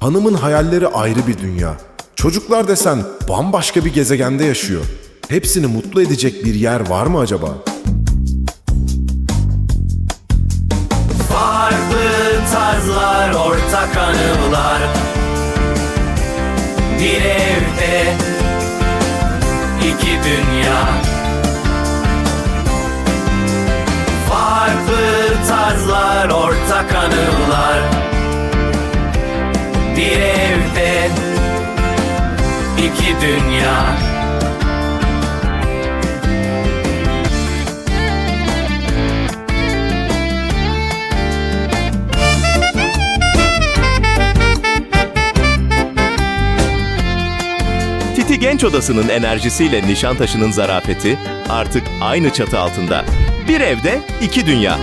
Hanımın hayalleri ayrı bir dünya. Çocuklar desen bambaşka bir gezegende yaşıyor. Hepsini mutlu edecek bir yer var mı acaba? Farklı tarzlar, ortak anılar Bir evde iki dünya iki dünya Titi Genç Odası'nın enerjisiyle Nişantaşı'nın zarafeti artık aynı çatı altında. Bir evde iki dünya.